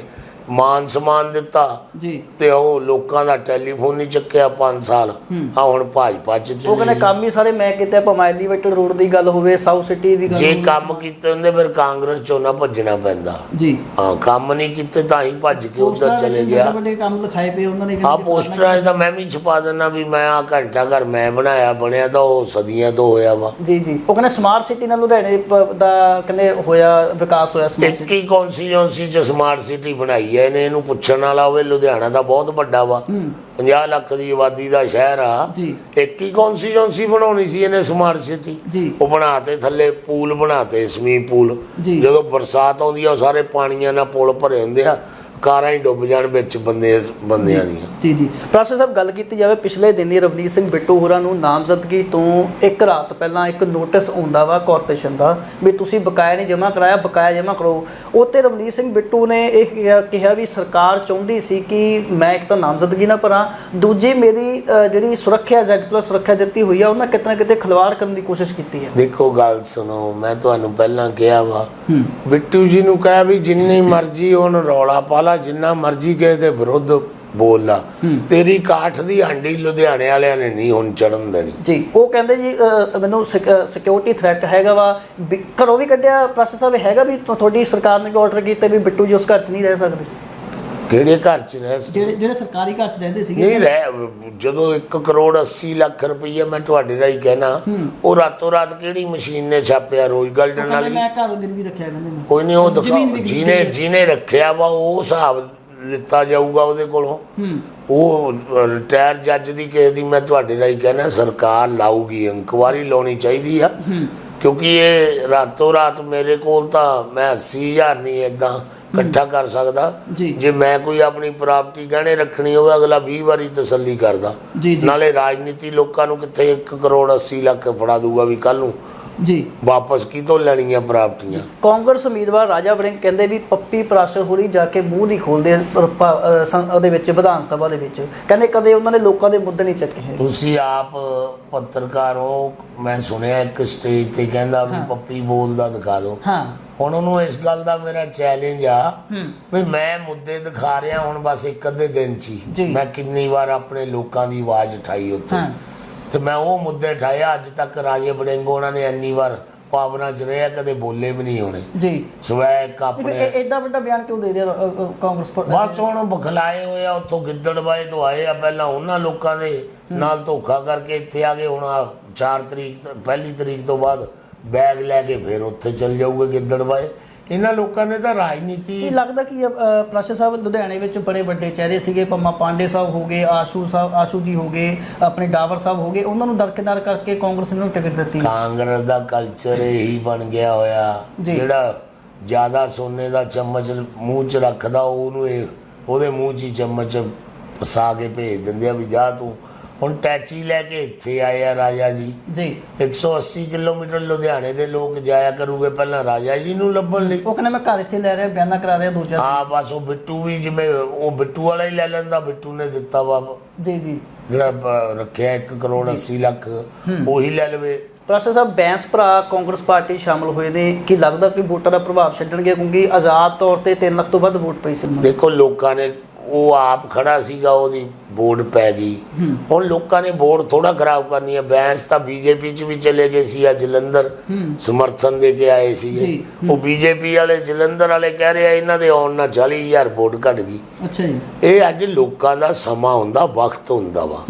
ਮਾਨ ਸਨਮਾਨ ਦਿੱਤਾ ਜੀ। ਤੇ ਉਹ ਲੋਕਾਂ ਦਾ ਟੈਲੀਫੋਨ ਨਹੀਂ ਚੱਕਿਆ 5 ਸਾਲ। ਆ ਹੁਣ ਭਾਜਪਾ ਚ ਉਹ ਕਹਿੰਦੇ ਕੰਮ ਹੀ ਸਾਰੇ ਮੈਂ ਕੀਤਾ ਭਾਵੇਂ ਐਲੀਵੇਟਡ ਰੋਡ ਦੀ ਗੱਲ ਹੋਵੇ ਸਾਊਥ ਸਿਟੀ ਦੀ ਗੱਲ ਜੇ ਕੰਮ ਕੀਤੇ ਹੁੰਦੇ ਫਿਰ ਕਾਂਗਰਸ ਚੋਂ ਨਾ ਭੱਜਣਾ ਪੈਂਦਾ। ਜੀ। ਹਾਂ ਕੰਮ ਨਹੀਂ ਕੀਤੇ ਤਾਂ ਹੀ ਭੱਜ ਕੇ ਉਧਰ ਚਲੇ ਗਿਆ। ਵੱਡੇ ਕੰਮ ਲਿਖਾਏ ਪਏ ਉਹਨਾਂ ਨੇ ਆ ਪੋਸਟਰਾਂ 'ਚ ਤਾਂ ਮੈਂ ਵੀ ਛਪਾ ਦਿੰਦਾ ਵੀ ਮੈਂ ਆ ਘੰਟਾ ਘਰ ਮੈਂ ਬਣਾਇਆ ਬਣਿਆ ਤਾਂ ਉਹ ਸਦੀਆਂ ਤੋਂ ਹੋਇਆ ਵਾ। ਜੀ ਜੀ। ਉਹ ਕਹਿੰਦੇ ਸਮਾਰਟ ਸਿਟੀ ਨਾਲ ਲੁਧਿਆਣੇ ਦਾ ਕਹਿੰਦੇ ਹੋਇਆ ਵਿਕਾਸ ਹੋਇਆ ਸਮਾਰਟ ਇੱਕ ਹੀ ਕੌਂਸਟੀਚੁਐਂਸੀ 'ਚ ਸਮਾਰਟ ਸਿਟੀ ਬਣਾਈ ਹੈ ਇਹਨੇ ਇਹਨੂੰ ਪੁੱਛਣ ਵਾਲਾ ਹੋਵੇ ਲੁਧਿਆਣਾ ਦਾ ਬਹੁਤ ਵੱਡਾ ਵਾ। ਹੂੰ। 50 ਲੱਖ ਦੀ ਆਬਾਦੀ ਦਾ ਸ਼ਹਿਰ ਆ। ਜੀ। ਇੱਕ ਹੀ ਕੌਂਸਟੀਚੁਐਂਸੀ ਬਣਾਉਣੀ ਸੀ ਇਹਨੇ ਸਮਾਰਟ ਸਿਟੀ। ਉਹ ਬਣਾਤੇ ਥੱਲੇ ਪੂਲ ਬਣਾਤੇ ਸਵੀਮਿੰਗ ਪੂਲ। ਜਦੋਂ ਬਰਸਾਤ ਆਉਂਦੀ ਆ ਉਹ ਸਾਰੇ ਪਾਣੀਆਂ ਨਾਲ ਪੁਲ ਭਰੇ ਹੁੰਦੇ ਆ। ਕਾਰਾਂ ਹੀ ਡੁੱਬ ਜਾਣ ਵਿੱਚ ਬੰਦੇ ਬੰਦਿਆਂ ਦੀਆਂ। ਜੀ ਜੀ। ਪ੍ਰੋਫੈਸਰ ਸਾਹਿਬ ਗੱਲ ਕੀਤੀ ਜਾਵੇ ਪਿਛਲੇ ਦਿਨੀ ਰਵਨੀਤ ਸਿੰਘ ਬਿੱਟੂ ਹੋਰਾਂ ਨੂੰ ਨਾਮਜ਼ਦਗੀ ਤੋਂ ਇੱਕ ਰਾਤ ਪਹਿਲਾਂ ਇੱਕ ਨੋਟਿਸ ਆਉਂਦਾ ਵਾ ਕਾਰਪੋਰੇਸ਼ਨ ਦਾ ਵੀ ਤੁਸੀਂ ਬਕਾਇਆ ਨਹੀਂ ਜਮ੍ਹਾਂ ਕਰਾਇਆ ਬਕਾਇਆ ਜਮ੍ਹਾਂ ਕਰੋ। ਉਹ ਤੇ ਰਵਨੀਤ ਸਿੰਘ ਬਿੱਟੂ ਨੇ ਇਹ ਕਿਹਾ- ਵੀ ਸਰਕਾਰ ਚਾਹੁੰਦੀ ਸੀ ਕਿ ਮੈਂ ਇੱਕ ਤਾਂ ਨਾਮਜ਼ਦਗੀ ਨਾ ਭਰਾਂ ਦੂਜੀ ਮੇਰੀ ਜਿਹੜੀ ਸੁਰੱਖਿਆ ਜ਼ੈਡ ਪਲੱਸ ਸੁਰੱਖਿਆ ਦਿੱਤੀ ਹੋਈ ਆ ਉਹਨਾਂ ਕਿਤੇ ਨਾ ਕਿਤੇ ਖਿਲਵਾੜ ਕਰਨ ਦੀ ਕੋਸ਼ਿਸ਼ ਕੀਤੀ ਹੈ ਦੇਖੋ ਗੱਲ ਸੁਣੋ ਮੈਂ ਤੁਹਾਨੂੰ ਪਹਿਲਾਂ ਕਿਹਾ ਵਾ ਬਿੱਟੂ ਜੀ ਨੂੰ ਕਹਿ ਵੀ ਜਿੰਨੀ ਮਰਜ਼ੀ ਉਹਨੂੰ ਰੌਲਾ ਪਾ ਲਾ ਜਿੰਨਾ ਮਰਜ਼ੀ ਕਿਸੇ ਦੇ ਵਿਰੁੱਧ ਬੋਲ ਲਾ। ਤੇਰੀ ਕਾਠ ਦੀ ਹਾਂਡੀ ਲੁਧਿਆਣੇ ਵਾਲਿਆਂ ਨੇ ਨਹੀਂ ਹੁਣ ਚੜਨ ਦੇਣੀ। ਜੀ ਉਹ ਕਹਿੰਦੇ ਜੀ ਮੈਨੂੰ ਸਿਕਿਉਰਿਟੀ ਥ੍ਰੈਟ ਹੈਗਾ ਵਾ। ਘਰੋਂ ਵੀ ਕੱਢਿਆ ਪ੍ਰੋਫੈਸਰ ਸਾਹਿਬ ਹੈਗਾ ਵੀ ਤੁ- ਤੁਹਾਡੀ ਸਰਕਾਰ ਨੇ ਆਰਡਰ ਕੀਤਾ ਵੀ ਬਿੱਟੂ ਜੀ ਉਸ ਘਰ 'ਚ ਨਹੀਂ ਰਹਿ ਸਕਦੇ? ਕਿਹੜੇ ਘਰ ਚ ਰਹਿ ਸਕਦੇ? ਜਿਹੜੇ ਜਿਹੜੇ ਸਰਕਾਰੀ ਘਰ 'ਚ ਰਹਿੰਦੇ ਨਹੀਂ ਰਹਿ ਜਦੋਂ 1 ਕਰੋੜ 80 ਲੱਖ ਰੁਪਈਆ ਮੈਂ ਤੁਹਾਡੇ ਰਾਹੀਂ ਕਹਿਣਾ ਉਹ ਰਾਤੋਂ ਰਾਤ ਕਿਹੜੀ ਮਸ਼ੀਨ ਨੇ ਛਾਪਿਆ ਰੋਜ਼ ਗਾਰਡਨ ਵਾਲੀ? ਮੈਂ ਘਰ ਗਿਰਵੀ ਰੱਖਿਆ ਕਹਿੰਦੇ ਮੈਂ। ਕੋਈ ਨਹੀਂ ਉਹ ਜ਼ਮੀਨ ਵਿਕ ਜਿਹਨੇ ਜਿਹਨੇ ਰੱਖਿਆ ਵਾ ਉਹ ਹਿਸਾਬ ਲਿੱਤਾ ਜਾਊਗਾ ਉਹਦੇ ਕੋਲੋਂ। ਹੂੰ। ਉਹ ਰਿਟਾਇਰ ਜੱਜ ਦੀ ਕਿਸੇ ਦੀ ਮੈਂ ਤੁਹਾਡੇ ਰਾਹੀਂ ਕਹਿੰਦਾ ਸਰਕਾਰ ਲਾਊਗੀ ਇਨਕੁਆਰੀ ਲਾਉਣੀ ਚਾਹੀਦੀ ਆ। ਕਿਉਂਕਿ ਇਹ ਰਾਤੋਂ ਰਾਤ ਮੇਰੇ ਕੋਲ ਤਾਂ ਮੈਂ 80000 ਨਹੀਂ ਇਦਾਂ ਇਕੱਠਾ ਕਰ ਸਕਦਾ। ਜੀ। ਮੈਂ ਕੋਈ ਆਪਣੀ ਪ੍ਰਾਪਰਟੀ ਗਹਿਣੇ ਰੱਖਣੀ ਹੋਵੇ ਅਗਲਾ 20 ਵਾਰੀ ਤਸੱਲੀ ਕਰਦਾ। ਨਾਲੇ ਰਾਜਨੀਤੀ ਲੋਕਾਂ ਨੂੰ ਕਿੱਥੇ 1 ਕਰੋੜ 80 ਲੱਖ ਫੜਾ ਦੂਗਾ ਵੀ ਕੱਲ ਨੂੰ। ਜੀ। ਵਾਪਸ ਕਿਤੋਂ ਲੈਣੀਆਂ ਪ੍ਰਾਪਰਟੀਆਂ ਕਾਂਗਰਸ ਉਮੀਦਵਾਰ ਰਾਜਾ ਵੜਿੰਗ ਕਹਿੰਦੇ ਵੀ ਪੱਪੀ ਪ੍ਰਾਸ਼ਰ ਹੋਰੀ ਜਾ ਕੇ ਮੂੰਹ ਨਹੀਂ ਖੋਲਦੇ ਉਹਦੇ ਵਿੱਚ ਵਿਧਾਨ ਸਭਾ ਦੇ ਵਿੱਚ। ਕਹਿੰਦੇ ਕਦੇ ਉਹਨਾਂ ਨੇ ਲੋਕਾਂ ਦੇ ਮੁੱਦੇ ਨਹੀਂ ਚੱਕੇ ਤੁਸੀਂ ਆਪ ਪੱਤਰਕਾਰ ਹੋ ਮੈਂ ਸੁਣਿਆ ਇੱਕ ਸਟੇਜ ਤੇ ਕਹਿੰਦਾ ਵੀ ਪੱਪੀ ਬੋਲਦਾ ਦਿਖਾ ਦਿਓ। ਹਾਂ। ਹੁਣ ਉਹਨੂੰ ਇਸ ਗੱਲ ਦਾ ਮੇਰਾ ਚੈਲੰਜ ਆ ਵੀ ਮੈਂ ਮੁੱਦੇ ਦਿਖਾ ਰਿਹਾ ਹੁਣ ਬਸ ਇੱਕ ਅੱਧੇ ਦਿਨ ਚ। ਹੀ। ਮੈਂ ਕਿੰਨੀ ਵਾਰ ਆਪਣੇ ਲੋਕਾਂ ਦੀ ਆਵਾਜ਼ ਉਠਾਈ ਉੱਥੇ। ਤੇ ਮੈਂ ਉਹ ਮੁੱਦੇ ਉਠਾਇਆ ਅੱਜ ਤੱਕ ਰਾਜੇ ਬੜਿੰਗ ਉਹਨਾਂ ਨੇ ਇੰਨੀ ਵਾਰ ਪਾਵਨਾ ਚ ਰਿਹਾ ਕਦੇ ਬੋਲੇ ਵੀ ਨਹੀਂ ਹੋਣੇ। ਜੀ। ਸਵੈ ਇੱਕ ਆਪਣੇ ਐਡਾ ਵੱਡਾ ਬਿਆਨ ਕਿਉਂ ਦੇ ਅ, ਕਾਂਗਰਸ ਪਰ- ਬਸ ਹੁਣ ਬਖਲਾਏ ਹੋਏ ਆ ਉੱਥੋਂ ਗਿੱਦੜਬਾਏ ਤੋਂ ਆਏ ਆ ਪਹਿਲਾਂ ਉਹਨਾਂ ਲੋਕਾਂ ਦੇ ਨਾਲ ਧੋਖਾ ਕਰਕੇ ਇੱਥੇ ਆ ਗਏ ਹੁਣ 4 ਤਰੀਕ ਤੋਂ ਪਹਿਲੀ ਤਰੀਕ ਤੋਂ ਬਾਅਦ ਬੈਗ ਲੈ ਕੇ ਫਿਰ ਉੱਥੇ ਚੱਲ ਜਾਊਗੇ ਗਿੱਦੜਬਾਏ ਇਹਨਾਂ ਲੋਕਾਂ ਨੇ ਤਾਂ ਰਾਜਨੀਤੀ ਕੀ ਲੱਗਦਾ ਕਿ ਪ੍ਰਾਸ਼ਰ ਸਾਹਿਬ ਲੁਧਿਆਣੇ ਵਿੱਚ ਬੜੇ ਵੱਡੇ ਚਿਹਰੇ ਸੀਗੇ ਪੰਮਾ ਪਾਂਡੇ ਸਾਹਿਬ ਹੋ ਗਏ ਆਸ਼ੂ ਸਾਹਿਬ ਆਸ਼ੂ ਜੀ ਹੋ ਗਏ ਆਪਣੇ ਡਾਵਰ ਸਾਹਿਬ ਹੋ ਗਏ ਉਹਨਾਂ ਨੂੰ ਦਰਕਿਨਾਰ ਕਰਕੇ ਕਾਂਗਰਸ ਨੇ ਟਿਕਟ ਦਿੱਤੀ। ਕਾਂਗਰਸ ਦਾ ਕਲਚਰ ਇਹੀ ਬਣ ਗਿਆ ਹੋਇਆ। ਜਿਹੜਾ ਜ਼ਿਆਦਾ ਸੋਨੇ ਦਾ ਚਮਚ ਮੂੰਹ 'ਚ ਰੱਖਦਾ ਉਹਨੂੰ ਇਹ ਉਹਦੇ ਮੂੰਹ 'ਚ ਹੀ ਚਮਚ ਫਸਾ ਕੇ ਭੇਜ ਦਿੰਦੇ ਆ ਵੀ ਜਾ ਤੂੰ ਹੁਣ ਟੈਚੀ ਲੈ ਕੇ ਇੱਥੇ ਆਏ ਆ ਰਾਜਾ ਜੀ। ਜੀ। 180 ਕਿਲੋਮੀਟਰ ਲੁਧਿਆਣੇ ਦੇ ਲੋਕ ਜਾਇਆ ਕਰੂਗੇ ਪਹਿਲਾਂ ਰਾਜਾ ਜੀ ਨੂੰ ਲੱਭਣ ਲਈ। ਉਹ ਕਹਿੰਦਾ ਮੈਂ ਘਰ ਇੱਥੇ ਲੈ ਰਿਹਾ ਬਿਆਨਾ ਕਰਾ ਰਿਹਾ ਦੋ ਚਾਰ ਹਾਂ ਬਸ ਉਹ ਬਿੱਟੂ ਵੀ ਜਿਵੇਂ ਉਹ ਬਿੱਟੂ ਵਾਲਾ ਹੀ ਲੈ ਲੈਂਦਾ ਬਿੱਟੂ ਨੇ ਦਿੱਤਾ ਵਾ ਜੀ ਜੀ। ਜਿਹੜਾ ਰੱਖਿਆ 1 ਕਰੋੜ 80 ਲੱਖ ਉਹੀ ਲੈ ਲਵੇ। ਪ੍ਰਾਸ਼ਰ ਸਾਹਿਬ ਬੈਂਸ ਭਰਾ ਕਾਂਗਰਸ ਪਾਰਟੀ ਸ਼ਾਮਲ ਹੋਏ ਨੇ। ਕੀ ਲੱਗਦਾ ਕਿ ਵੋਟਾਂ ਦਾ ਪ੍ਰਭਾਵ ਛੱਡਣਗੇ? ਕਿਉਂਕਿ ਆਜ਼ਾਦ ਤੌਰ ਤੇ 3 ਲੱਖ ਤੋਂ ਵੱਧ ਵੋਟ ਪਈ ਸੀ। ਦੇਖੋ ਲੋਕਾਂ ਨੇ ਉਹ ਆਪ ਖੜਾ ਸੀਗਾ ਉਹਦੀ ਵੋਟ ਪੈ ਗਈ। ਹੁਣ ਲੋਕਾਂ ਨੇ ਵੋਟ ਥੋੜਾ ਖਰਾਬ ਕਰਨੀ ਹੈ ਬੈਂਸ ਤਾਂ ਬੀਜੇਪੀ ਚ ਵੀ ਚਲੇ ਗਏ ਸੀ ਆ ਜਲੰਧਰ ਸਮਰਥਨ ਦੇ ਕੇ ਆਏ ਜੀ, ਉਹ ਬੀਜੇਪੀ ਵਾਲੇ ਜਲੰਧਰ ਵਾਲੇ ਕਹਿ ਰਹੇ ਆ ਇਹਨਾਂ ਦੇ ਆਉਣ ਨਾਲ 40000 ਵੋਟ ਘਟ ਗਈ। ਅੱਛਾ ਜੀ। ਇਹ ਅੱਜ ਲੋਕਾਂ ਦਾ ਸਮਾਂ ਹੁੰਦਾ ਵਕਤ ਹੁੰਦਾ ਵਾ।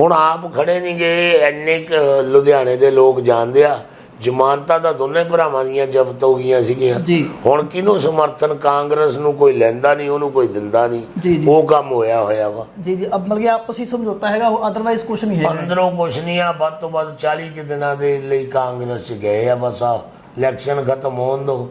ਹੁਣ ਆਪ ਖੜੇ ਨਹੀਂ ਗਏ ਐਨੇ ਲੁਧਿਆਣੇ ਦੇ ਲੋਕ ਜਾਣਦੇ ਆ ਜ਼ਮਾਨਤਾਂ ਤਾਂ ਦੋਨੇ ਭਰਾਵਾਂ ਦੀਆਂ ਜ਼ਬਤ ਹੋ ਗਈਆਂ ਸੀਗੀਆਂ। ਹੁਣ ਕਿਹਨੂੰ ਸਮਰਥਨ ਕਾਂਗਰਸ ਨੂੰ ਕੋਈ ਲੈਂਦਾ ਨਹੀਂ ਉਹਨੂੰ ਕੋਈ ਦਿੰਦਾ ਨਹੀਂ। ਉਹ ਕੰਮ ਹੋਇਆ ਹੋਇਆ ਵਾ। ਜੀ ਜੀ ਅਬ ਮਤਲਬ ਕਿ ਆਪਸੀ ਸਮਝੌਤਾ ਹੈਗਾ ਉਹ ਅਦਰਵਾਈਜ਼ ਕੁਝ ਨਹੀਂ ਹੈਗਾ। ਅੰਦਰੋਂ ਕੁਛ ਨਹੀਂ ਆ ਵੱਧ ਤੋਂ ਵੱਧ 40 ਕੁ ਦਿਨਾਂ ਦੇ ਲਈ ਕਾਂਗਰਸ ਚ ਗਏ ਆ ਬਸ ਆ ਇਲੈਕਸ਼ਨ ਖਤਮ ਹੋਣ ਦੋ।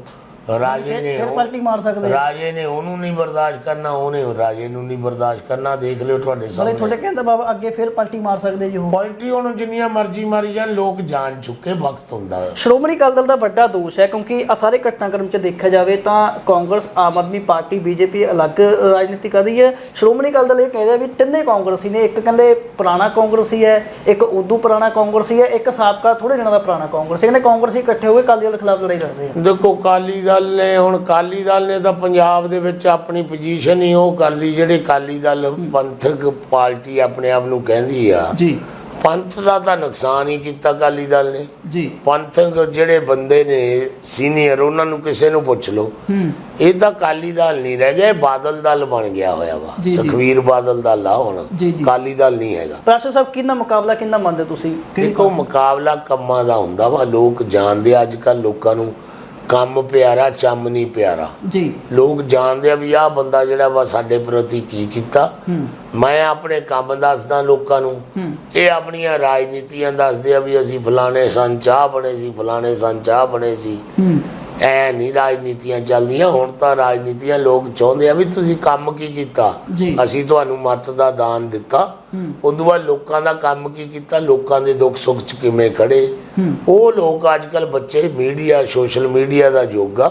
ਰਾਜੇ ਨੇ ਫਿਰ ਪਲਟੀ ਮਾਰ ਸਕਦੇ ਆ। ਰਾਜੇ ਨੇ ਉਹਨੂੰ ਨਹੀਂ ਬਰਦਾਸ਼ਤ ਕਰਨਾ ਉਹਨੇ ਰਾਜੇ ਨੂੰ ਨਹੀਂ ਬਰਦਾਸ਼ਤ ਕਰਨਾ ਦੇਖ ਲਿਓ ਤੁਹਾਡੇ ਸਾਹਮਣੇ। ਤੁਹਾਡੇ ਕਹਿੰਦਾ ਬਾਬਾ ਅੱਗੇ ਫਿਰ ਪਲਟੀ ਮਾਰ ਸਕਦੇ ਜੀ ਉਹ। ਪਲਟੀ ਉਹਨੂੰ ਜਿੰਨੀਆਂ ਮਰਜ਼ੀ ਮਾਰੀ ਜਾਣ ਲੋਕ ਜਾਣ ਚੁੱਕੇ ਵਕਤ ਹੁੰਦਾ ਹੈ। ਸ਼੍ਰੋਮਣੀ ਅਕਾਲੀ ਦਲ ਦਾ ਵੱਡਾ ਦੋਸ਼ ਹੈ ਕਿਉਂਕਿ ਆ ਸਾਰੇ ਘਟਨਾਕ੍ਰਮ 'ਚ ਦੇਖਿਆ ਜਾਵੇ ਤਾਂ Congress Aam Aadmi party BJP ਅਲੱਗ ਰਾਜਨੀਤੀ ਕਰ ਰਹੀ ਹੈ। ਸ਼੍ਰੋਮਣੀ ਅਕਾਲੀ ਦਲ ਇਹ ਕਹਿ ਰਿਹਾ ਵੀ ਤਿੰਨੇ ਕਾਂਗਰਸੀ ਨੇ ਇੱਕ ਕਹਿੰਦੇ ਪੁਰਾਣਾ ਕਾਂਗਰਸੀ ਹੈ ਇੱਕ ਉਦੋਂ ਪੁਰਾਣਾ ਕਾਂਗਰਸੀ ਹੈ ਇੱਕ ਸਾਬਕਾ ਥੋੜੇ ਦਿਨਾਂ ਦਾ ਪੁਰਾਣਾ ਕਾਂਗਰਸੀ ਕਹਿੰਦੇ ਕਾਂਗਰਸੀ ਇਕੱਠੇ ਹੋ ਕੇ ਅਕਾਲੀ ਦਲ ਖਿਲਾਫ ਲੜਾਈ ਲੜ ਰਹੇ ਆ ਦੇਖੋ ਕਾਲੀ ਦਲ ਨੇ ਹੁਣ ਕਾਲੀ ਦਲ ਨੇ ਤਾਂ ਪੰਜਾਬ ਦੇ ਵਿੱਚ ਆਪਣੀ ਪੋਜੀਸ਼ਨ ਹੀ ਉਹ ਕਰ ਲਈ ਜਿਹੜੇ ਕਾਲੀ ਦਲ ਪੰਥਕ ਪਾਰਟੀ ਆਪਣੇ ਆਪ ਨੂੰ ਕਹਿੰਦੀ ਆ। ਜੀ। ਪੰਥ ਦਾ ਤਾਂ ਨੁਕਸਾਨ ਹੀ ਕੀਤਾ ਕਾਲੀ ਦਲ ਨੇ। ਜੀ। ਪੰਥਕ ਜਿਹੜੇ ਬੰਦੇ ਨੇ ਸੀਨੀਅਰ ਉਹਨਾਂ ਨੂੰ ਕਿਸੇ ਨੂੰ ਪੁੱਛ ਲਓ। ਹੂੰ। ਇਹ ਤਾਂ ਕਾਲੀ ਦਲ ਨਹੀਂ ਰਹਿ ਗਿਆ ਬਾਦਲ ਦਲ ਬਣ ਗਿਆ ਹੋਇਆ ਵਾ। ਸੁਖਵੀਰ ਬਾਦਲ ਦਲ ਆ ਹੁਣ। ਕਾਲੀ ਦਲ ਨਹੀਂ ਹੈਗਾ। ਪ੍ਰਾਸ਼ਰ ਸਾਹਿਬ ਕਿੰਨਾ ਮੁਕਾਬਲਾ ਕਿੰਨਾ ਮੰਨਦੇ ਤੁਸੀਂ? ਦੇਖੋ ਮੁਕਾਬਲਾ ਕੰਮਾਂ ਦਾ ਹੁੰਦਾ ਵਾ। ਲੋਕ ਜਾਣਦੇ ਅੱਜ ਕੱਲ ਲੋਕਾਂ ਨੂੰ ਕੰਮ ਪਿਆਰਾ ਚੰਮ ਨਹੀਂ ਪਿਆਰਾ। ਜੀ। ਲੋਕ ਜਾਣਦੇ ਆ ਵੀ ਆਹ ਬੰਦਾ ਜਿਹੜਾ ਵਾ ਸਾਡੇ ਪ੍ਰਤੀ ਕੀ ਕੀਤਾ। ਮੈਂ ਆਪਣੇ ਕੰਮ ਦੱਸਦਾ ਲੋਕਾਂ ਨੂੰ। ਇਹ ਆਪਣੀਆਂ ਰਾਜਨੀਤੀਆਂ ਦੱਸਦੇ ਆ ਵੀ ਅਸੀਂ ਫਲਾਣੇ ਸਨ ਚਾਹ ਬਣੇ ਸੀ ਫਲਾਣੇ ਸਨ ਚਾਹ ਬਣੇ ਸੀ। ਐ ਨਹੀਂ ਰਾਜਨੀਤੀਆਂ ਚੱਲਦੀਆਂ। ਹੁਣ ਤਾਂ ਰਾਜਨੀਤੀਆਂ ਲੋਕ ਚਾਹੁੰਦੇ ਆ ਵੀ ਤੁਸੀਂ ਕੰਮ ਕੀ ਕੀਤਾ? ਅਸੀਂ ਤੁਹਾਨੂੰ ਮਤ ਦਾ ਦਾਨ ਦਿੱਤਾ। ਉਦੋਂ ਬਾਅਦ ਲੋਕਾਂ ਦਾ ਕੰਮ ਕੀ ਕੀਤਾ? ਲੋਕਾਂ ਦੇ ਦੁੱਖ ਸੁੱਖ ਚ ਕਿਵੇਂ ਖੜੇ? ਉਹ ਲੋਕ ਅੱਜ ਕੱਲ ਬੱਚੇ ਮੀਡੀਆ ਸੋਸ਼ਲ ਮੀਡੀਆ ਦਾ ਯੁੱਗ ਆ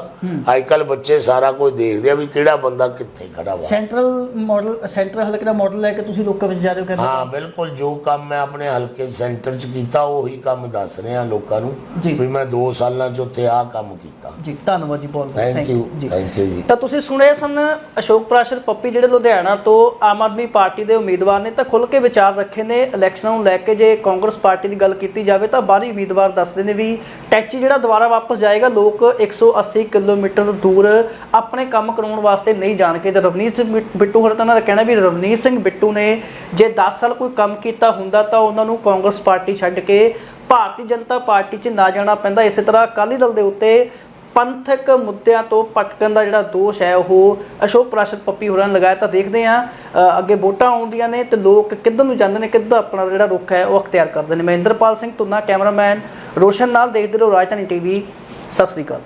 ਅੱਜ ਕੱਲ ਬੱਚੇ ਸਾਰਾ ਕੁਝ ਦੇਖਦੇ ਆ ਵੀ ਕਿਹੜਾ ਬੰਦਾ ਕਿੱਥੇ ਖੜਾ ਵਾ। ਸੈਂਟਰਲ ਮਾਡਲ ਸੈਂਟਰਲ ਹਲਕੇ ਦਾ ਮਾਡਲ ਲੈ ਕੇ ਤੁਸੀਂ ਲੋਕਾਂ ਵਿੱਚ ਜਾ ਰਹੇ ਹੋ ਕਹਿੰਦੇ ਹਾਂ ਬਿਲਕੁਲ ਜੋ ਕੰਮ ਮੈਂ ਆਪਣੇ ਹਲਕੇ ਸੈਂਟਰ ਚ ਕੀਤਾ ਉਹੀ ਕੰਮ ਦੱਸ ਰਿਹਾ ਲੋਕਾਂ ਨੂੰ ਵੀ ਮੈਂ 2 ਸਾਲਾਂ ਚ ਉੱਥੇ ਆਹ ਕੰਮ ਕੀਤਾ। ਜੀ ਧੰਨਵਾਦ ਜੀ ਬਹੁਤ ਬਹੁਤ ਥੈਂਕ ਯੂ ਜੀ। ਥੈਂਕ ਯੂ ਜੀ। ਤਾਂ ਤੁਸੀਂ ਸੁਣਿਆ ਸਨ ਅਸ਼ੋਕ ਪ੍ਰਾਸ਼ਰ ਪੱਪੀ ਜਿਹੜੇ ਲੁਧਿਆਣਾ ਤੋਂ ਆਮ ਆਦਮੀ ਪਾਰਟੀ ਦੇ ਉਮੀਦਵਾਰ ਨੇ ਤਾਂ ਖੁੱਲ ਕੇ ਵਿਚਾਰ ਰੱਖੇ ਨੇ ਇਲੈਕਸ਼ਨਾਂ ਨੂੰ ਲੈ ਕੇ ਜੇ ਕਾਂਗਰਸ ਪਾਰਟੀ ਦੀ ਗੱਲ ਕੀਤੀ ਜਾਵੇ ਤਾਂ ਬਾਹਰੀ ਉਮੀਦਵਾਰ ਦੱਸਦੇ ਨੇ ਵੀ ਟੈਚੀ ਜਿਹੜਾ ਦੁਬਾਰਾ ਵਾਪਸ ਜਾਏਗਾ, ਲੋਕ 180 ਕਿਲੋਮੀਟਰ ਦੂਰ ਆਪਣੇ ਕੰਮ ਕਰਾਉਣ ਵਾਸਤੇ ਨਹੀਂ ਜਾਣਗੇ। ਤੇ ਰਵਨੀਤ ਸਿੰਘ ਬਿ- ਬਿੱਟੂ ਹਰ ਤਾਂ ਦਾ ਕਹਿਣਾ ਵੀ ਰਵਨੀਤ ਸਿੰਘ ਬਿੱਟੂ ਨੇ ਜੇ 10 ਸਾਲ ਕੋਈ ਕੰਮ ਕੀਤਾ ਹੁੰਦਾ ਤਾਂ ਉਹਨਾਂ ਨੂੰ ਕਾਂਗਰਸ ਪਾਰਟੀ ਛੱਡ ਕੇ ਭਾਰਤੀ ਜਨਤਾ ਪਾਰਟੀ 'ਚ ਨਾ ਜਾਣਾ ਪੈਂਦਾ। ਇਸੇ ਤਰ੍ਹਾਂ ਅਕਾਲੀ ਦਲ ਦੇ ਉੱਤੇ ਪੰਥਕ ਮੁੱਦਿਆਂ ਤੋਂ ਭਟਕਣ ਦਾ ਜਿਹੜਾ ਦੋਸ਼ ਹੈ, ਉਹ ਅਸ਼ੋਕ ਪ੍ਰਾਸ਼ਦ ਪੱਪੀ ਹੋਰਾਂ ਨੇ ਲਗਾਇਆ, ਤਾਂ ਦੇਖਦੇ ਹਾਂ ਅੱਗੇ ਵੋਟਾਂ ਆਉਂਦੀਆਂ ਨੇ ਤੇ ਲੋਕ ਕਿੱਧਰ ਨੂੰ ਜਾਂਦੇ ਨੇ, ਕਿੱਧਰ ਆਪਣਾ ਜਿਹੜਾ ਰੁਖ ਹੈ, ਉਹ ਅਖਤਿਆਰ ਕਰਦੇ ਨੇ। ਮਹਿੰਦਰਪਾਲ ਸਿੰਘ ਤੁੰਨਾ ਕੈਮਰਾਮੈਨ, ਰੋਸ਼ਨ ਨਾਲ ਦੇਖਦੇ ਰਹੋ ਰਾਜਧਾਨੀ ਟੀਵੀ। ਸਤਿ ਸ੍ਰੀ ਅਕਾਲ।